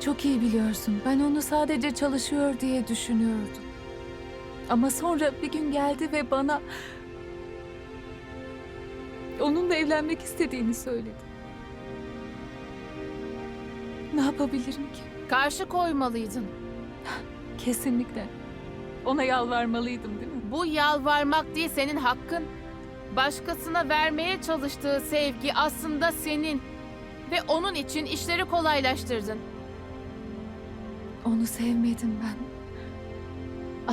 Çok iyi biliyorsun. Ben onu sadece çalışıyor diye düşünüyordum. Ama sonra bir gün geldi ve bana onunla evlenmek istediğini söyledi. Ne yapabilirim ki? Karşı koymalıydın. Kesinlikle. Ona yalvarmalıydım değil mi? Bu yalvarmak değil senin hakkın. Başkasına vermeye çalıştığı sevgi aslında senin. Ve onun için işleri kolaylaştırdın. Onu sevmedim ben.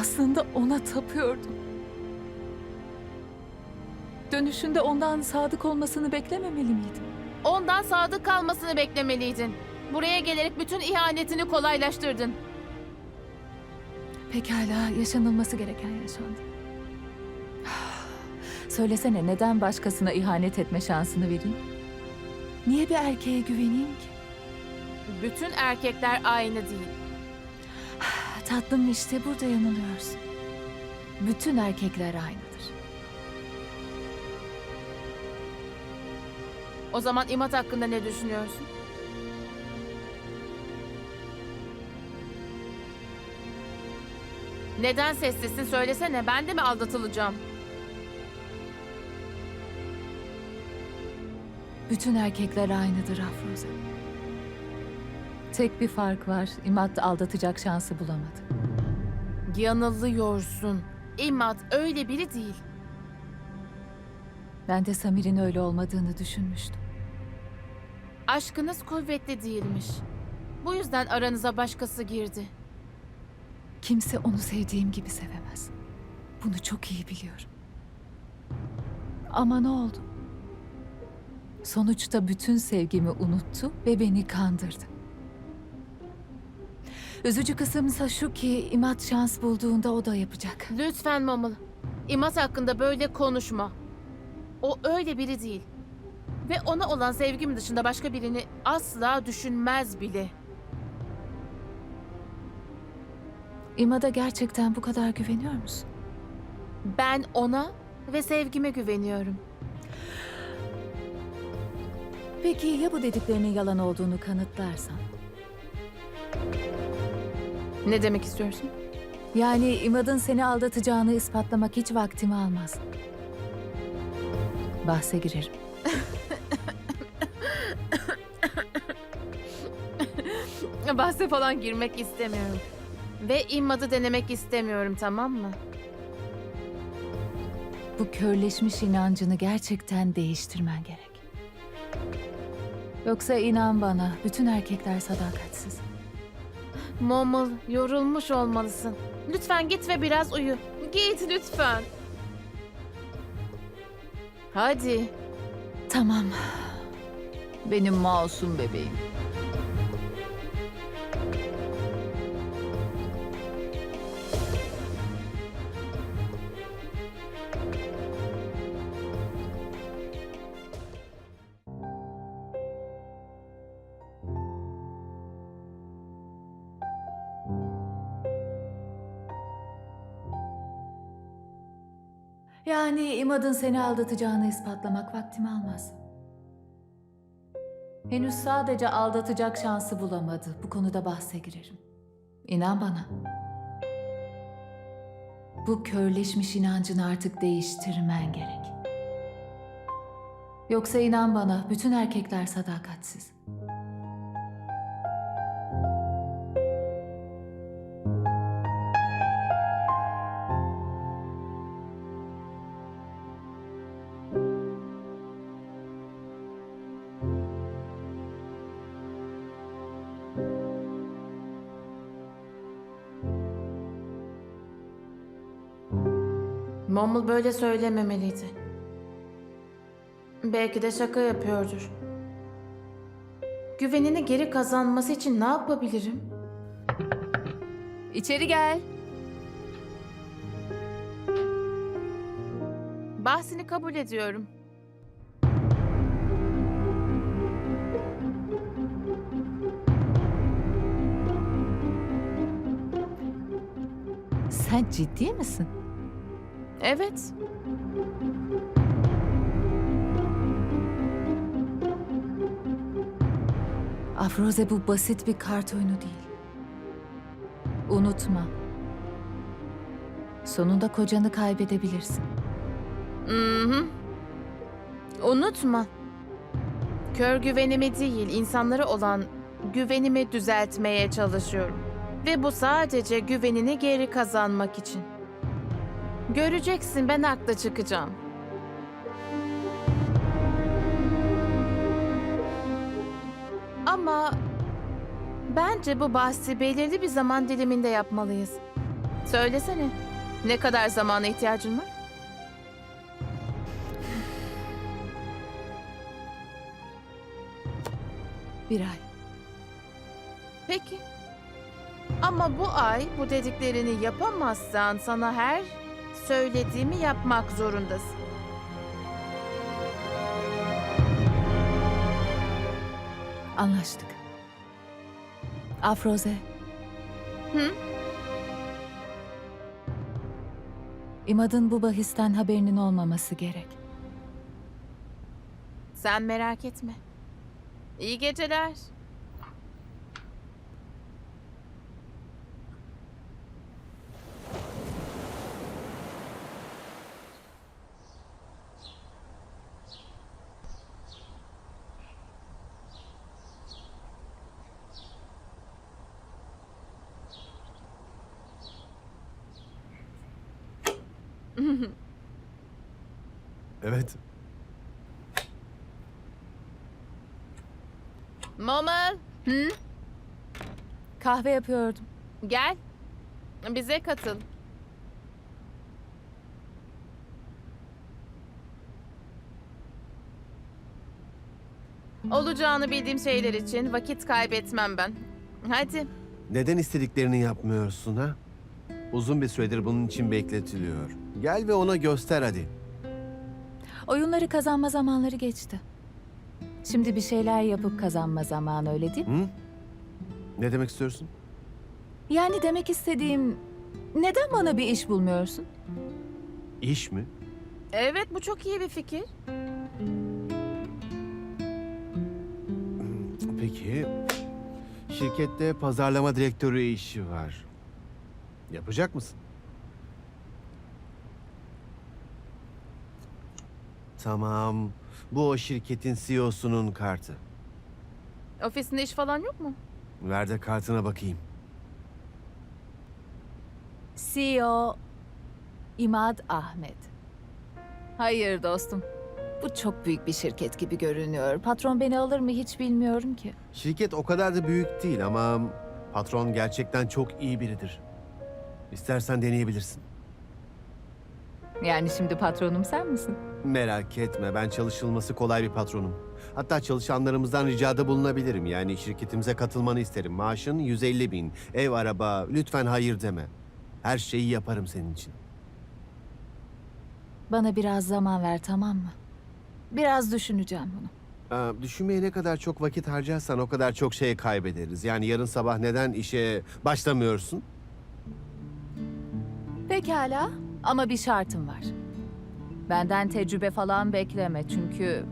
Aslında ona tapıyordum. Dönüşünde ondan sadık olmasını beklememeli miydim? Ondan sadık kalmasını beklemeliydin. Buraya gelerek bütün ihanetini kolaylaştırdın. Pekala, yaşanılması gereken yaşandı. Söylesene neden başkasına ihanet etme şansını vereyim? Niye bir erkeğe güveneyim ki? Bütün erkekler aynı değil. Tatlım işte burada yanılıyorsun. Bütün erkekler aynıdır. O zaman İmat hakkında ne düşünüyorsun? Neden sessizsin söylesene ben de mi aldatılacağım? Bütün erkekler aynıdır Afroza. Tek bir fark var. İmat aldatacak şansı bulamadı. Yanılıyorsun. İmat öyle biri değil. Ben de Samir'in öyle olmadığını düşünmüştüm. Aşkınız kuvvetli değilmiş. Bu yüzden aranıza başkası girdi. Kimse onu sevdiğim gibi sevemez. Bunu çok iyi biliyorum. Ama ne oldu? Sonuçta bütün sevgimi unuttu ve beni kandırdı. Üzücü kısımsa şu ki İmat şans bulduğunda o da yapacak. Lütfen Mamıl. İmat hakkında böyle konuşma. O öyle biri değil. Ve ona olan sevgim dışında başka birini asla düşünmez bile. İmat'a gerçekten bu kadar güveniyor musun? Ben ona ve sevgime güveniyorum. Peki ya bu dediklerinin yalan olduğunu kanıtlarsan? Ne demek istiyorsun? Yani İmad'ın seni aldatacağını ispatlamak hiç vaktimi almaz. Bahse girerim. Bahse falan girmek istemiyorum. Ve immadı denemek istemiyorum tamam mı? Bu körleşmiş inancını gerçekten değiştirmen gerek. Yoksa inan bana, bütün erkekler sadakatsiz. Momul yorulmuş olmalısın. Lütfen git ve biraz uyu. Git lütfen. Hadi. Tamam. Benim masum bebeğim. Yani İmad'ın seni aldatacağını ispatlamak vaktimi almaz. Henüz sadece aldatacak şansı bulamadı. Bu konuda bahse girerim. İnan bana. Bu körleşmiş inancını artık değiştirmen gerek. Yoksa inan bana bütün erkekler sadakatsiz. Momul böyle söylememeliydi. Belki de şaka yapıyordur. Güvenini geri kazanması için ne yapabilirim? İçeri gel. Bahsini kabul ediyorum. Sen ciddi misin? Evet. Afroze bu basit bir kart oyunu değil. Unutma. Sonunda kocanı kaybedebilirsin. Hı hı. Unutma. Kör güvenimi değil, insanlara olan güvenimi düzeltmeye çalışıyorum. Ve bu sadece güvenini geri kazanmak için. Göreceksin ben haklı çıkacağım. Ama bence bu bahsi belirli bir zaman diliminde yapmalıyız. Söylesene, ne kadar zamana ihtiyacın var? Bir ay. Peki. Ama bu ay bu dediklerini yapamazsan sana her söylediğimi yapmak zorundasın. Anlaştık. Afroze. Hı? İmad'ın bu bahisten haberinin olmaması gerek. Sen merak etme. İyi geceler. Evet. Momal, hı? Kahve yapıyordum. Gel. Bize katıl. Olacağını bildiğim şeyler için vakit kaybetmem ben. Hadi. Neden istediklerini yapmıyorsun ha? Uzun bir süredir bunun için bekletiliyor. Gel ve ona göster hadi. Oyunları kazanma zamanları geçti. Şimdi bir şeyler yapıp kazanma zamanı öyle değil mi? Hı? Ne demek istiyorsun? Yani demek istediğim neden bana bir iş bulmuyorsun? İş mi? Evet bu çok iyi bir fikir. Peki. Şirkette pazarlama direktörü işi var. Yapacak mısın? Tamam. Bu o şirketin CEO'sunun kartı. Ofisinde iş falan yok mu? Ver de kartına bakayım. CEO İmad Ahmet. Hayır dostum. Bu çok büyük bir şirket gibi görünüyor. Patron beni alır mı hiç bilmiyorum ki. Şirket o kadar da büyük değil ama patron gerçekten çok iyi biridir. İstersen deneyebilirsin. Yani şimdi patronum sen misin? Merak etme ben çalışılması kolay bir patronum. Hatta çalışanlarımızdan ricada bulunabilirim. Yani şirketimize katılmanı isterim. Maaşın 150 bin. Ev, araba. Lütfen hayır deme. Her şeyi yaparım senin için. Bana biraz zaman ver tamam mı? Biraz düşüneceğim bunu. Aa, düşünmeye ne kadar çok vakit harcarsan o kadar çok şey kaybederiz. Yani yarın sabah neden işe başlamıyorsun? Pekala ama bir şartım var. Benden tecrübe falan bekleme çünkü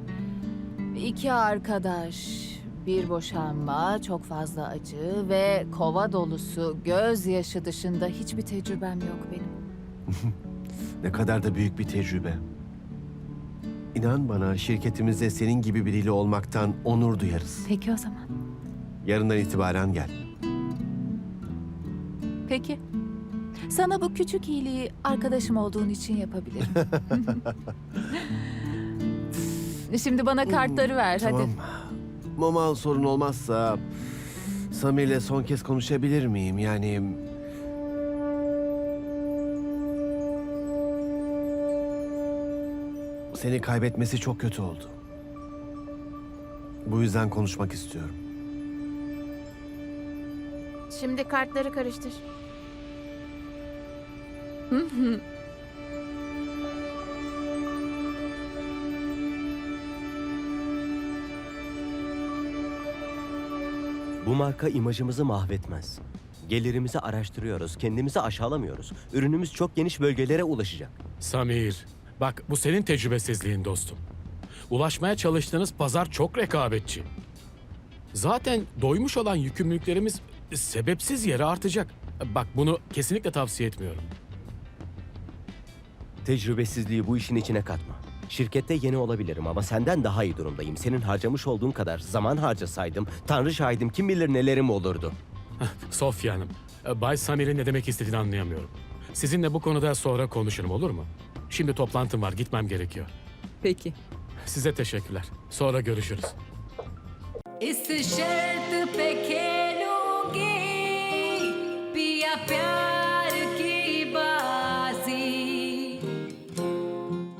iki arkadaş, bir boşanma, çok fazla acı ve kova dolusu gözyaşı dışında hiçbir tecrübem yok benim. Ne kadar da büyük bir tecrübe. İnan bana şirketimizde senin gibi biriyle olmaktan onur duyarız. Peki o zaman. Yarından itibaren gel. Peki. Sana bu küçük iyiliği arkadaşım olduğun için yapabilirim. Şimdi bana kartları ver hadi. Tamam. Mama sorun olmazsa Samir'le son kez konuşabilir miyim? Yani seni kaybetmesi çok kötü oldu. Bu yüzden konuşmak istiyorum. Şimdi kartları karıştır. Bu marka imajımızı mahvetmez. Gelirimizi araştırıyoruz, kendimizi aşağılamıyoruz. Ürünümüz çok geniş bölgelere ulaşacak. Samir, bak bu senin tecrübesizliğin dostum. Ulaşmaya çalıştığınız pazar çok rekabetçi. Zaten doymuş olan yükümlülüklerimiz sebepsiz yere artacak. Bak bunu kesinlikle tavsiye etmiyorum. Tecrübesizliği bu işin içine katma. Şirkette yeni olabilirim ama senden daha iyi durumdayım. Senin harcamış olduğun kadar zaman harcasaydım, tanrı şahidim kim bilir nelerim olurdu. Sofya Hanım, e, Bay Samir'in ne demek istediğini anlayamıyorum. Sizinle bu konuda sonra konuşurum olur mu? Şimdi toplantım var, gitmem gerekiyor. Peki. Size teşekkürler. Sonra görüşürüz. Este pequeno gay,